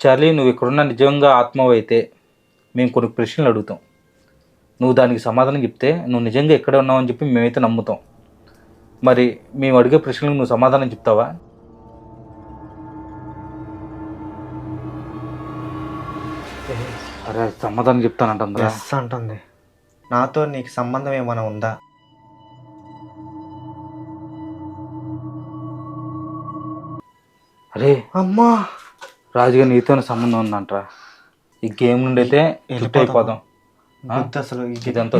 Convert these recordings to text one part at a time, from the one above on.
Charlie నువ్వు ఇక్కడున్న నిజంగా ఆత్మవు అయితే మేము కొన్ని ప్రశ్నలు అడుగుతాం. నువ్వు దానికి సమాధానం చెప్తే నువ్వు నిజంగా ఎక్కడ ఉన్నావు అని చెప్పి మేమైతే నమ్ముతాం. మరి మేము అడిగే ప్రశ్నలకు నువ్వు సమాధానం చెప్తావా? అరే సమాధానం చెప్తానంటుందా ఎస్ అంటుంది. నాతో నీకు సంబంధం ఏమైనా ఉందా? అరే. అమ్మా! రాజుగా నీతోనే సంబంధం ఉందంటరా. ఈ గేమ్ నుండి అయితే ఫిట్ అయిపోదాం. అసలు ఇది- ఇదంతా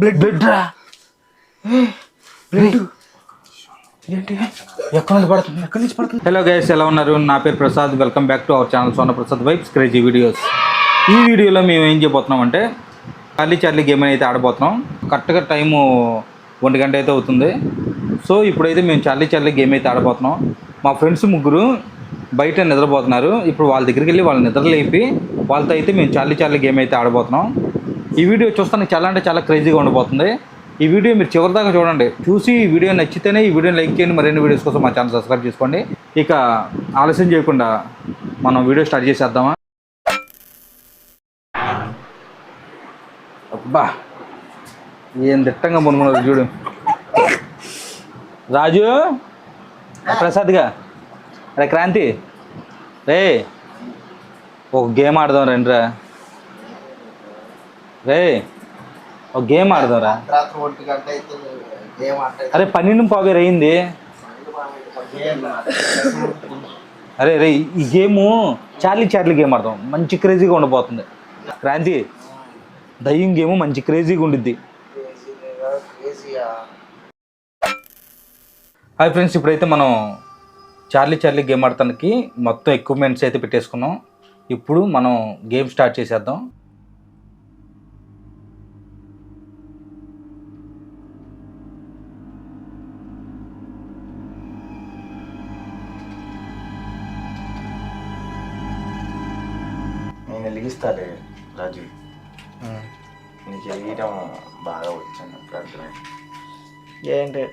బ్లడ్ బ్లడ్ రా. ఏ, బ్లడ్ ఏంటి ఎక్కడ నుంచి పడుతుంది? ఎక్కడి నుంచి పడుతుంది? హలో గైస్ ఎలా ఉన్నారు? నా పేరు Prasad. Welcome back to our channel Sona Prasad vibes crazy videos ఈ వీడియోలో మేము ఏం చేయబోతున్నాం అంటే చార్లీ చార్లీ గేమ్ అయితే ఆడబోతున్నాం కరెక్ట్గా టైము ఒంటి గంట అయితే అవుతుంది. సో ఇప్పుడైతే మేము చార్లీ చార్లీ గేమ్ అయితే ఆడబోతున్నాం. మా ఫ్రెండ్స్ ముగ్గురు బయట నిద్రపోతున్నారు. ఇప్పుడు వాళ్ళ దగ్గరికి వెళ్ళి వాళ్ళు నిద్రలేపి వాళ్ళతో అయితే మేము చార్లీ చార్లీ గేమ్ అయితే ఆడబోతున్నాం. ఈ వీడియో చూస్తానికి చాలా అంటే చాలా క్రేజీగా ఉండబోతుంది. ఈ వీడియో మీరు చివరిదాకా చూడండి. చూసి ఈ వీడియో నచ్చితేనే ఈ వీడియోని లైక్ చేయండి. మరిన్ని వీడియోస్ కోసం మా ఛానల్ సబ్స్క్రైబ్ చేసుకోండి. ఇక ఆలస్యం చేయకుండా మనం వీడియో స్టార్ట్ చేసేద్దామా? అబ్బా ఏం దిట్టంగా మునుగున్నారు చూడు. రాజు ప్రసాద్గా. అరే క్రాంతి. రే ఒక గేమ్ ఆడదాం రండిరా. రే ఒక గేమ్ ఆడదాంరా అరే పన్నెండు పావు అయింది. అరే రే ఈ గేము చార్లీ చార్లీ గేమ్ ఆడదాం. మంచి క్రేజీగా ఉండబోతుంది. క్రాంతి దయ్యం గేమ్ మంచి క్రేజీగా ఉండిద్ది. హాయ్ ఫ్రెండ్స్ ఇప్పుడైతే మనం చార్లీ చార్లీ గేమ్ ఆడటానికి మొత్తం ఎక్విప్మెంట్స్ అయితే పెట్టేసుకున్నాం. ఇప్పుడు మనం గేమ్ స్టార్ట్ చేసేద్దాం. నేను వెలిగిస్తాలే రాజు. నీకు వెలిగించడం బాగా అప్పుడు అర్థమైంది. ఏంటి?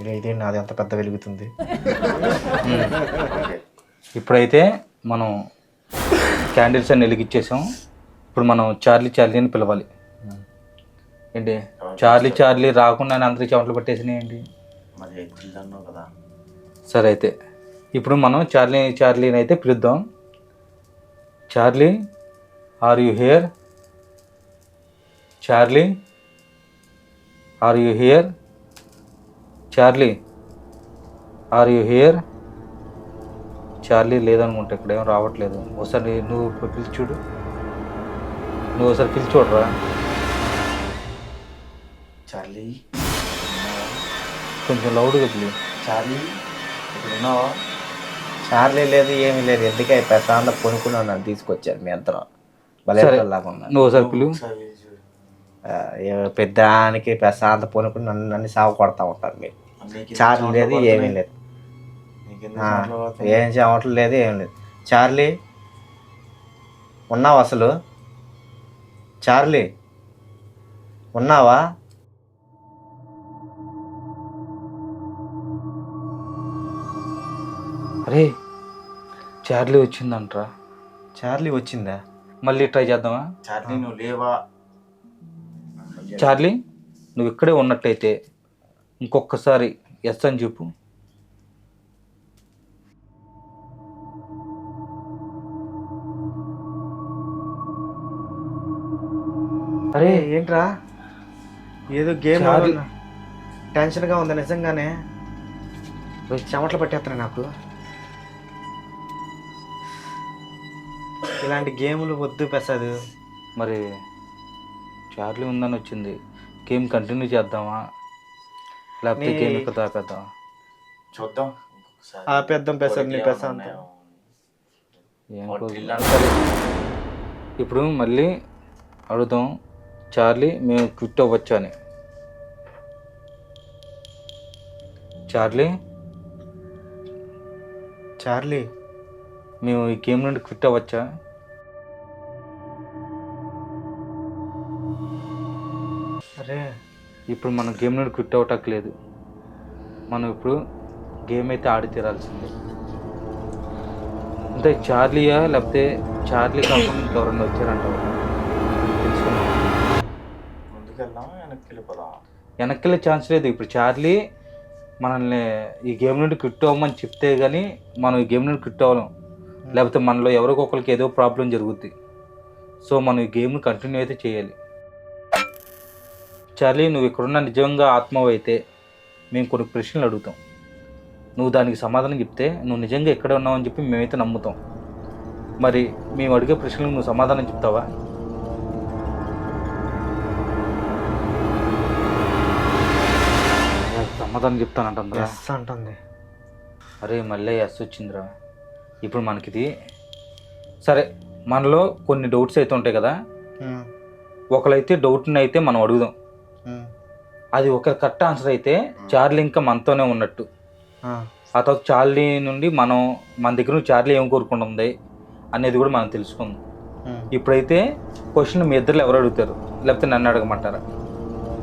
ఇది- ఇది నాది అంత పెద్ద వెలుగుతుంది. ఇప్పుడైతే మనం క్యాండిల్స్ అన్ని వెలిగించేసాం ఇప్పుడు మనం చార్లీ చార్లీ అని పిలవాలి. ఏంటి? చార్లీ చార్లీ రాకుండా అందరి చెమటలు పట్టేసినాయి ఏంటి? మరి ఎగ్జిల్ అన్నావు కదా. సరే అయితే ఇప్పుడు మనం చార్లీ చార్లీని అయితే పిలుద్దాం. Charlie are you here? Charlie are you here? Charlie are you here? Charlie లేదనుకుంటా ఇక్కడ ఏం రావట్లేదు. ఒకసారి నువ్వు పిలిచి చూడు. నువ్వు ఒకసారి పిలిచి చూడరా? చార్లీ కొంచెం లౌడ్గా పిలి. చార్లీ ఇప్పుడు ఉన్నావా చార్లీ లేదు ఏమీ లేదు. ఎందుకే ప్రశాంత పొనుకుని నన్ను తీసుకొచ్చారు మీ అంతరం భలే. లాగా నువ్వు ఒకసారి పిలు ఒకసారి వెళ్ళి చూడు ఆ, ఏ పెద్దానికి ప్రశాంత పొనుకుని నన్ను నన్ను సాగు కొడతా ఉంటారు మీరు. చార్లీ లేదు ఏమీ లేదు? ఏం చేయవటం లేదు ఏం లేదు. చార్లీ ఉన్నావా అసలు? చార్లీ ఉన్నావా? అరే చార్లీ వచ్చిందంట్రా. చార్లీ వచ్చిందా? మళ్ళీ ట్రై చేద్దామా? చార్లీ నువ్వు లేవా? చార్లీ నువ్వు ఇక్కడే ఉన్నట్టయితే ఇంకొకసారి ఎస్ అని చెప్పు. అరే ఏంట్రా? ఏదో గేమ్ చార్లీ- టెన్షన్గా ఉంది నిజంగానే? ఓ చెమటలు పట్టేస్తున్నాయి నాకు. ఇలాంటి గేములు వద్దు ప్రసాద్ మరి చార్లీ ఉందని వచ్చింది. గేమ్ కంటిన్యూ చేద్దామా? లేకపోతే గేమ్ ఇక్కడ తాపేద్దామా? చూద్దాం. ఒకసారి. ఆపేద్దాం ప్రసాద్ నీ కోరికలు ప్రశాంతం ఏమన్నా ఉన్నాయో. ఏం ఒకటి కోరుకు- ఇల్లు సరే. ఇప్పుడు మళ్ళీ అడుగుదాం. చార్లీ మేము క్విట్ అవ్వచ్చు అని. చార్లీ? చార్లీ? మేము ఈ గేమ్ నుండి క్విట్ అవ్వచ్చా? ఇప్పుడు మనం గేమ్ నుండి క్విట్ అవటానికి లేదు. మనం ఇప్పుడు గేమ్ అయితే ఆడి తీరాల్సిందే. అంటే చార్లీయా లేకపోతే చార్లీ కాకుండా ఇంకెవరన్నా తెలుసుకున్నాం వెళ్ళిపోదామా వెనక్కి వెళ్ళే ఛాన్స్ లేదు. ఇప్పుడు చార్లీ మనల్ని ఈ గేమ్ నుండి క్విట్ అవ్వమని చెప్తే కానీ మనం ఈ గేమ్ నుండి క్విట్ అవ్వలేం. లేకపోతే మనలో ఎవరికొకరికి ఏదో ప్రాబ్లం జరుగుద్ది. సో మనం ఈ గేమ్ని కంటిన్యూ అయితే చేయాలి. చార్లీ నువ్వు ఇక్కడున్న నిజంగా ఆత్మవు అయితే మేము కొన్ని ప్రశ్నలు అడుగుతాం. నువ్వు దానికి సమాధానం చెప్తే నువ్వు నిజంగా ఎక్కడ ఉన్నావు అని చెప్పి మేమైతే నమ్ముతాం. మరి మేము అడిగే ప్రశ్నలకు నువ్వు సమాధానం చెప్తావా? సమాధానం చెప్తానంటుందా ఎస్ అంటుంది అరే మళ్ళీ ఎస్ వచ్చిందిరా. ఇప్పుడు మనకిది సరే మనలో కొన్ని డౌట్స్ అయితే ఉంటాయి కదా. ఉమ్, ఒకరైతే డౌట్ని అయితే మనం అడుగుదాం. అది ఒక కరెక్ట్ ఆన్సర్ అయితే చార్లీ ఇంకా మనతోనే ఉన్నట్టు. ఆ, తర్వాత చార్లీ నుండి మనం మన దగ్గర నుంచి చార్లీ ఏం కోరుకుంటుంది అనేది కూడా మనం తెలుసుకుందాం. ఇప్పుడైతే క్వశ్చన్ మీ ఇద్దరు ఎవరు అడుగుతారు? లేకపోతే నన్ను అడగమంటారా?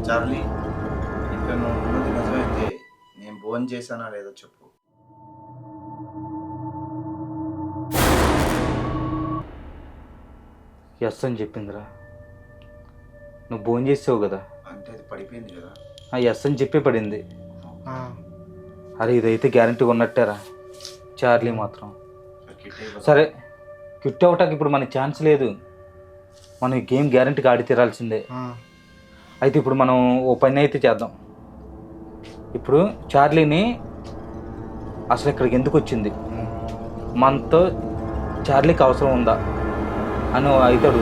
చార్లీ ఇక్కడ ఉన్నది నిజమైతే నేను భోజనం చేశానా లేదో చెప్పు. ఎస్ అని చెప్పిందిరా. నువ్వు భోజనం చేసావు కదా. అంటే అది పడిపోయింది కదా. ఆ ఎస్ అని చెప్పే పడింది. ఆ, అరే ఇదైతే గ్యారంటీగా ఉన్నట్టారా చార్లీ మాత్రం. సరే, క్విట్ అవటానికి ఇప్పుడు మనకి ఛాన్స్ లేదు. మనం ఈ గేమ్ గ్యారంటీగా ఆడి తీరాల్సిందే. ఆ, అయితే ఇప్పుడు మనం ఓ పని అయితే చేద్దాం. ఇప్పుడు చార్లీని అసలు ఇక్కడికి ఎందుకు వచ్చింది. మనతో చార్లీకి అవసరం ఉందా? అని అయితే అసలు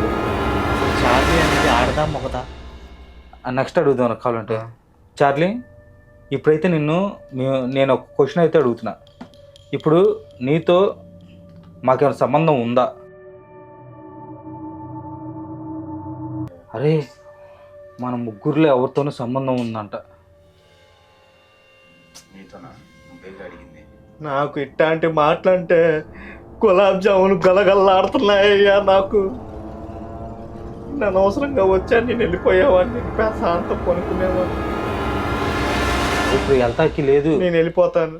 చార్లీ అనేది ఆడదాం ఒకదా నెక్స్ట్ అడుగుదాం నాకు కావాలంటే. చార్లీ ఇప్పుడైతే నిన్ను నేను ఒక క్వశ్చన్ అయితే అడుగుతున్నా. ఇప్పుడు నీతో మాకేమైనా సంబంధం ఉందా? అరే మన ముగ్గురులో ఎవరితోనూ సంబంధం ఉందంట. నాకు ఇట్లాంటి మాటలంటే గులాబ్ జామున్ గలగల్లాడుతున్నాయ్యా నాకు. నేను అనవసరంగా వచ్చాను నేను వెళ్ళిపోయేవాడిని. ప్రశాంతం కొనుక్కునేవాడిని ఇప్పుడు వెళ్తాకి లేదు. నేను వెళ్ళిపోతాను.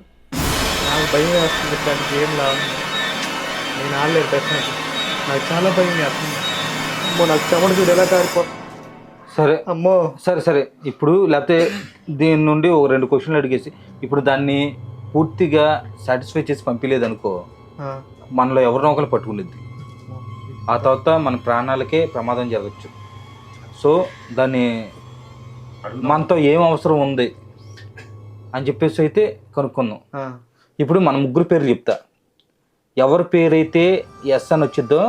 నాకు భయం వేస్తుంది ఇట్లాంటి గేమ్ లా నేను ఆడలేదు ప్రశాంత్ నాకు చాలా భయం వేస్తుంది. అమ్మో నాకు చెమట చూడు ఎలా కారిపోతుంది సరే. అమ్మో. సరే సరే. ఇప్పుడు లేకపోతే దీని నుండి ఒక రెండు క్వశ్చన్లు అడిగేసి ఇప్పుడు దాన్ని పూర్తిగా సాటిస్ఫై చేసి పంపించలేదు అనుకో ఆ, మనలో ఎవరినో ఒకరు పట్టుకునేది ఆ తర్వాత మన ప్రాణాలకే ప్రమాదం జరగచ్చు. సో దాన్ని మనతో ఏం అవసరం ఉంది అని చెప్పేసి అయితే కనుక్కుందాం. ఇప్పుడు మన ముగ్గురు పేర్లు చెప్తా. ఎవరి పేరైతే ఎస్ అని వచ్చిద్దో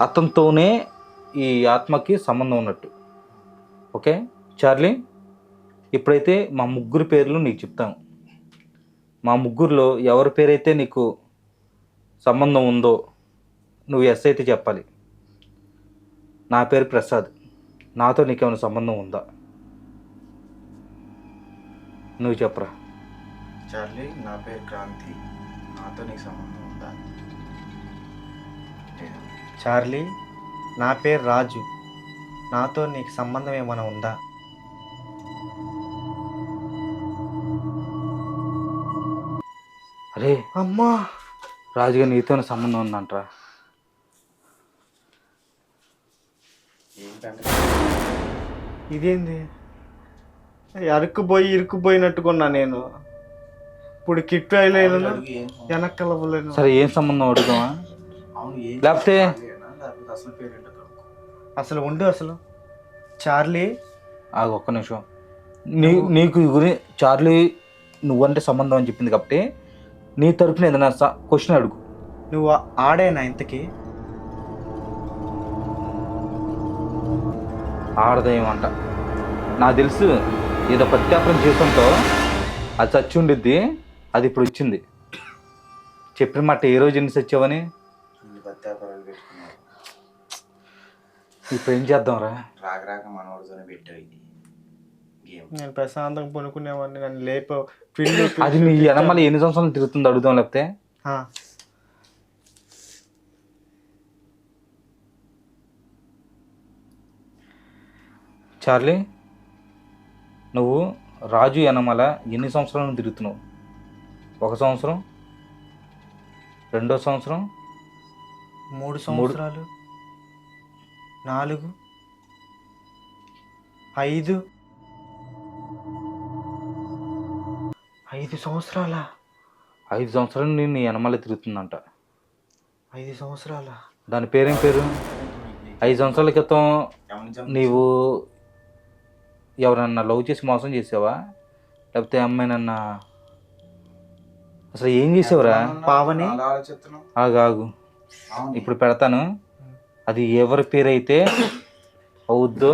అతనితోనే ఈ ఆత్మకి సంబంధం ఉన్నట్టు. ఓకే? చార్లీ ఇప్పుడైతే మా ముగ్గురు పేర్లు నీకు చెప్తాను మా ముగ్గురులో ఎవరి పేరైతే నీకు సంబంధం ఉందో నువ్వు ఎస్ అయితే చెప్పాలి. నా పేరు ప్రసాద్. నాతో నీకేమైనా సంబంధం ఉందా? నువ్వు చెప్పరా. చార్లీ నా పేరు క్రాంతి. నాతో నీకు సంబంధం ఉందా. చార్లీ నా పేరు రాజు. నాతో నీకు సంబంధం ఏమైనా ఉందా? అరే అమ్మా! రాజుగా నీతోనే సంబంధం ఉందంటరా. ఇదేంది? అరుక్కుపోయి ఇరుక్కుపోయినట్టుకున్నా నేను. ఇప్పుడు కిట్ అయిలేను ఏం వెనక్కలవలేను సరే ఏం సంబంధం అడుగుదామా? అవును ఏం లేకపోతే- అసలు పేరు ఏంటో కనుక్కో. అసలు ఉండు అసలు. చార్లీ. ఆగు ఒక్క నిమిషం. నీ నీకు గురి చార్లీ నువ్వంటే సంబంధం అని చెప్పింది కాబట్టి నీ తరపున ఏదైనా క్వశ్చన్ అడుగు. నువ్వు ఆడేనా ఇంతకి? ఆడదేమంట. నాకు తెలుసు ఏదో ప్రత్యాపనం చేసుంటో అది చచ్చి ఉండిద్ది అది ఇప్పుడు వచ్చింది చెప్పిన మాట ఏ రోజు ఎన్ని చచ్చావని? ఇప్పుడు ఏం చేద్దాంరా? రాక రాక మనవాడితోనే నేను ప్రశాంతంగా పనుకునేవాడిని నన్ను లేప పిల్లు అది నీ వెనమల ఎన్ని సంవత్సరాలు తిరుగుతుంది అడుగుదాం లేకపోతే? చార్లీ నువ్వు రాజు యనమల ఎన్ని సంవత్సరాల నుండి తిరుగుతున్నావు? ఒక సంవత్సరం? రెండో సంవత్సరం? మూడు సంవత్సరాలు? నాలుగు? ఐదు? ఐదు సంవత్సరాల? ఐదు సంవత్సరాల నుండి నీ యనమల తిరుగుతుందంట. ఐదు సంవత్సరాల? దాని పేరేం పేరు? ఐదు సంవత్సరాల క్రితం నీవు ఎవరన్నా లవ్ చేసి మోసం చేసావా? లేకపోతే అమ్మాయినన్నా అసలు ఏం చేసావురా? పావని? అలా ఆలోచిస్తున్నావు. ఆగు ఆగు. అవును. ఇప్పుడు పెడతాను. అది ఎవరి పేరు అయితే అవుద్దో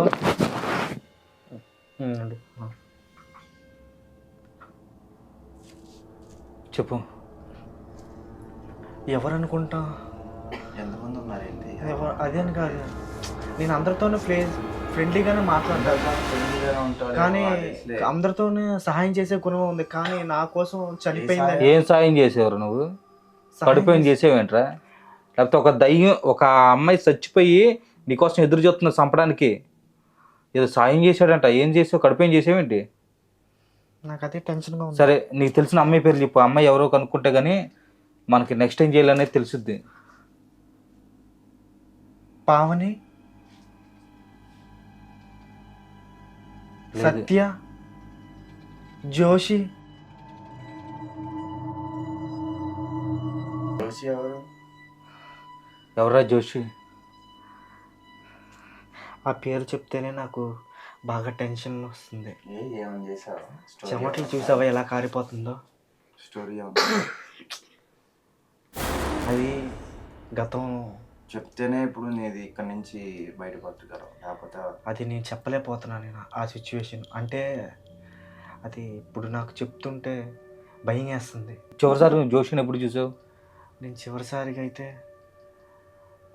చెప్పు. ఎవరు అనుకుంటా ఎంతమంది ఉన్నారేంటి ఎవరు? అదేని కాదు. నేను అందరితోనూ ఫ్రే ఫ్రెండ్లీగానే ఉంటారు, కానీ. అందరితోనే సహాయం చేసే గుణం ఉంది. కానీ నా కోసం చనిపోయింది? ఏం సాయం చేసేవారు నువ్వు? కడిపోయిన చేసేవేంట్రా? లేకపోతే ఒక దయ్యం ఒక అమ్మాయి చచ్చిపోయి నీకోసం ఎదురు చూస్తున్న చంపడానికి ఏదో సాయం చేశాడంట. ఏం చేసావు? కడిపోయిన చేసేవేంటి? నాకు అదే టెన్షన్గా ఉంది. సరే నీకు తెలిసిన అమ్మాయి పేరు చెప్పు. అమ్మాయి ఎవరో కనుక్కుంటే కానీ మనకి నెక్స్ట్ ఏం చేయాలనేది తెలుసుద్ది. పావని సత్య జోషి. జోషి ఎవరు? ఎవరా జోషి? ఆ పేరు చెప్తేనే నాకు బాగా టెన్షన్ వస్తుంది. ఏ ఏమని చేసావు చెమటలు చూసావా ఎలా కారిపోతుందో? స్టోరీ అది గతం చెప్తేనే ఇప్పుడు నీది ఇక్కడ నుంచి బయటపడగలవు లేకపోతే అది నేను చెప్పలేకపోతున్నాను నేను ఆ సిచ్యువేషన్ అంటే అది ఇప్పుడు నాకు చెప్తుంటే భయం వేస్తుంది. చివరిసారి నువ్వు జోషిని ఎప్పుడు చూసావు? నేను చివరిసారిగా అయితే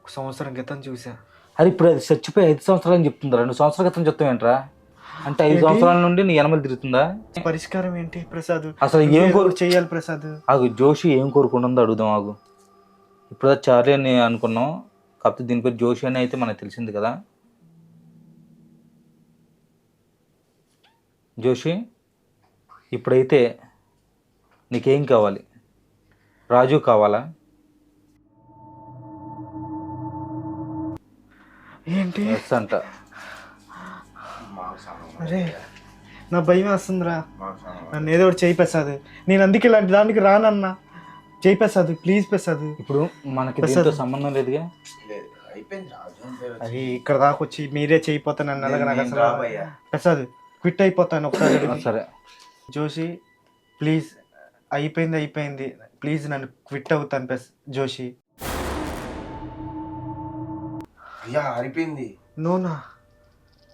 ఒక సంవత్సరం క్రితం చూసా. అది ఇప్పుడు అది చచ్చిపోయి ఐదు సంవత్సరాలు అని చెప్తుందా రెండు సంవత్సరాల క్రితం చెప్తావేంట్రా అంటే ఐదు? సంవత్సరాల నుండి నీ ఎనమలు తిరుగుతుందా? పరిష్కారం ఏంటి ప్రసాద్? అసలు ఏం కోరు చెయ్యాలి ప్రసాద్. ఆగు జోషి ఏం కోరుకుంటుందో అడుగుదాం ఆగు. ఇప్పుడు చార్లీ అని అనుకున్నాం. కాకపోతే దీని పేరు జోషి అని అయితే మనకు తెలిసింది కదా. జోషి ఇప్పుడైతే నీకేం కావాలి? రాజు కావాలా? ఏంటి? ఎస్ అంట. అరే నా భయం వేస్తుందిరా. నన్ను ఏదో ఒకటి చేయి నేను అందుకే ఇలాంటి దానికి రానన్నా. చేయి ప్రసాద్ ప్లీజ్ ప్రసాద్. ఇప్పుడు మనకి. దీంతో సంబంధం లేదుగా? అది ఇక్కడ దాకా వచ్చి మీరే చేయిపోతా నన్ను అలాగ నాకు అసలు. ప్రసాద్ క్విట్ అయిపోతాను ఒకసారి సరే. జోషి ప్లీజ్ అయిపోయింది అయిపోయింది. ప్లీజ్ నన్ను క్విట్ అవుతాను ప్రస్ జోషి. అయ్యా ఆరిపోయింది. నోనా?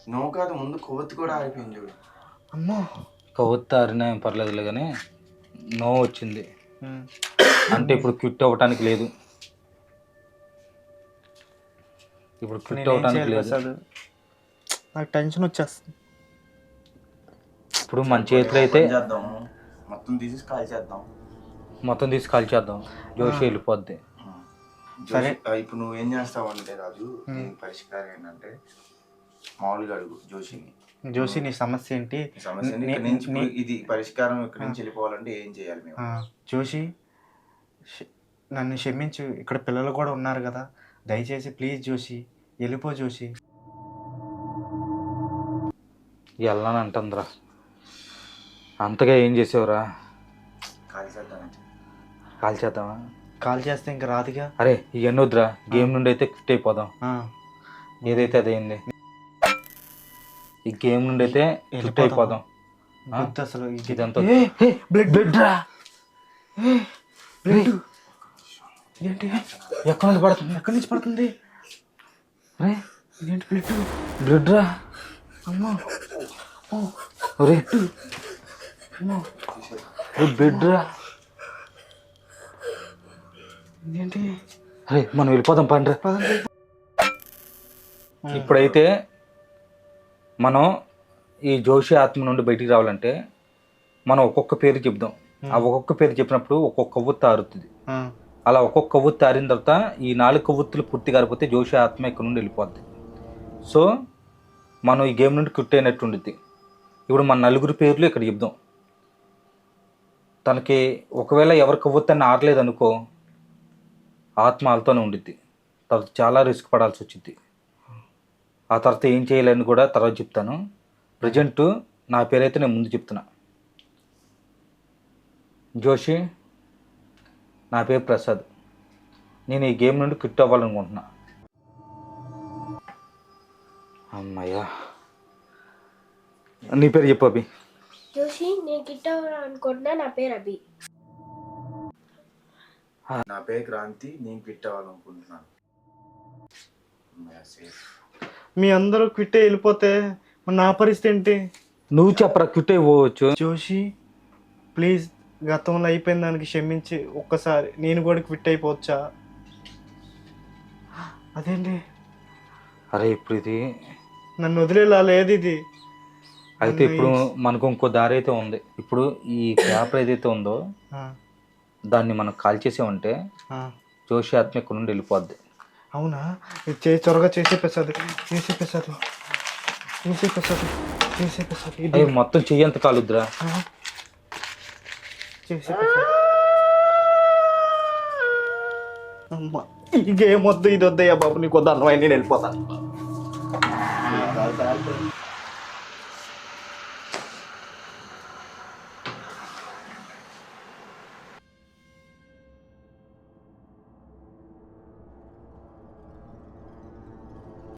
నువ్వు కాదు ముందు కొవ్వొత్తి కూడా ఆరిపోయింది చూడు. అమ్మో. కొవ్వొత్తి అరినా ఏం పర్లేదులే కానీ నో వచ్చింది. అంటే ఇప్పుడు క్విట్ అవ్వటానికి లేదు. ఇప్పుడు క్విట్ అవ్వటానికి లేదు. నాకు టెన్షన్ వచ్చేస్తుంది. ఇప్పుడు మన చేతిలో అయితే చేద్దాం మొత్తం తీసి కాల్ చేద్దాం. మొత్తం తీసి కాల్చేద్దాం జోషి వెళ్ళిపోద్ది. సరే. ఇప్పుడు నువ్వు ఏం చేస్తావు అంటే రాజు పరిష్కారం ఏంటంటే మామూలుగా అడుగు జోషిని. జోషి నీ సమస్య ఏంటి? ఇది పరిష్కారం ఇక్కడ నుంచి వెళ్ళిపోవాలంటే ఏం చేయాలి మేము? జోషి నన్ను క్షమించు. ఇక్కడ పిల్లలు కూడా ఉన్నారు కదా. దయచేసి ప్లీజ్ జోషి వెళ్ళిపో జోషి. వెళ్ళని అంటుందిరా అంతగా ఏం చేసావురా? కాల్ చేద్దామంటే కాల్చేద్దామా కాల్ చేస్తే ఇంకా రాదుగా. అరే ఇవన్నీ వద్దురా. గేమ్ నుండి అయితే క్విట్ అయిపోదాం. ఆ, ఏదైతే అదైంది ఈ గేమ్ నుండి అయితే వెళ్ళిపోదాం. అయిపోదాం అసలు ఇది- ఇదంతా. బ్లడ్. బ్లడ్ రా బ్లడ్. ఏంటి ఎక్కడ నుండి పడుతుంది? ఎక్కడి నుంచి పడుతుంది? రే. ఇదేంటి బ్లడ్? బ్లడ్ రా అమ్మో రే బ్లడ్. రా ఇదేంటి? అరే మనం వెళ్ళిపోదాం పండ్రా. ఇప్పుడైతే మనం ఈ జోషి ఆత్మ నుండి బయటికి రావాలంటే మనం ఒక్కొక్క పేరు చెప్దాం. ఆ ఒక్కొక్క పేరు చెప్పినప్పుడు ఒక్కొక్క కొవ్వొత్తు ఆరుతుంది అలా ఒక్కొక్క కొవ్వొత్తు ఆరిన తర్వాత ఈ నాలుగు కొవ్వొత్తులు పూర్తిగా ఆరిపోతే జోషి ఆత్మ ఇక్కడ నుండి వెళ్ళిపోద్ది. సో మనం ఈ గేమ్ నుండి క్విట్ అయినట్టు ఉండిద్ది. ఇప్పుడు మన నలుగురు పేర్లు ఇక్కడ చెప్దాం. తనకి ఒకవేళ ఎవరు కొవ్వొత్తని ఆరలేదు అనుకో ఆత్మ వాళ్ళతోనే ఉండిద్ది. తర్వాత చాలా రిస్క్ పడాల్సి వచ్చింది ఆ తర్వాత ఏం చేయాలని కూడా తర్వాత చెప్తాను. ప్రజెంట్ నా పేరైతే నేను ముందు చెప్తున్నా. జోషి నా పేరు ప్రసాద్. నేను ఈ గేమ్ నుండి క్విట్ అవ్వాలనుకుంటున్నా. అమ్మయ్యా. నీ పేరు చెప్పు అభి. జోషి నేను గిట్ట అనుకుంటున్నా నా పేరు అభి. నా పేరు క్రాంతి నేను క్విట్ అవ్వాలనుకుంటున్నాను. safe. మీ అందరూ క్విట్ వెళ్ళిపోతే మరి నా పరిస్థితి ఏంటి? నువ్వు చెప్పరా క్విట్ అయిపోవచ్చు జోషి ప్లీజ్ గతంలో అయిపోయిన దానికి క్షమించి ఒక్కసారి నేను కూడా క్విట్ అయిపోవచ్చా? అదేంటి? అరే ఇప్పుడు ఇది నన్ను వదిలేలా? లేదు ఇది. అయితే ఇప్పుడు మనకు ఇంకో దారి అయితే ఉంది. ఇప్పుడు ఈ పేపర్ ఏదైతే ఉందో ఆ, దాన్ని మనం కాల్ చేసామంటే ఆ. జోషి ఆత్మ ఇక్కడ నుండి వెళ్ళిపోద్ది. అవునా? చే త్వరగా చేసే ప్రసాద్ చేసే ప్రసాద్ చేసే ప్రసాద్ చేసే ప్రసాద్ ఇది. మొత్తం చెయ్యంత కాలుద్రా. చేసే ప్రసాద్. అమ్మా ఈ గేమ్ వద్దు ఇది వద్దయ్యా బాబు నీకు వద్దు అన్నమయ్య నేను వెళ్ళిపోతాను.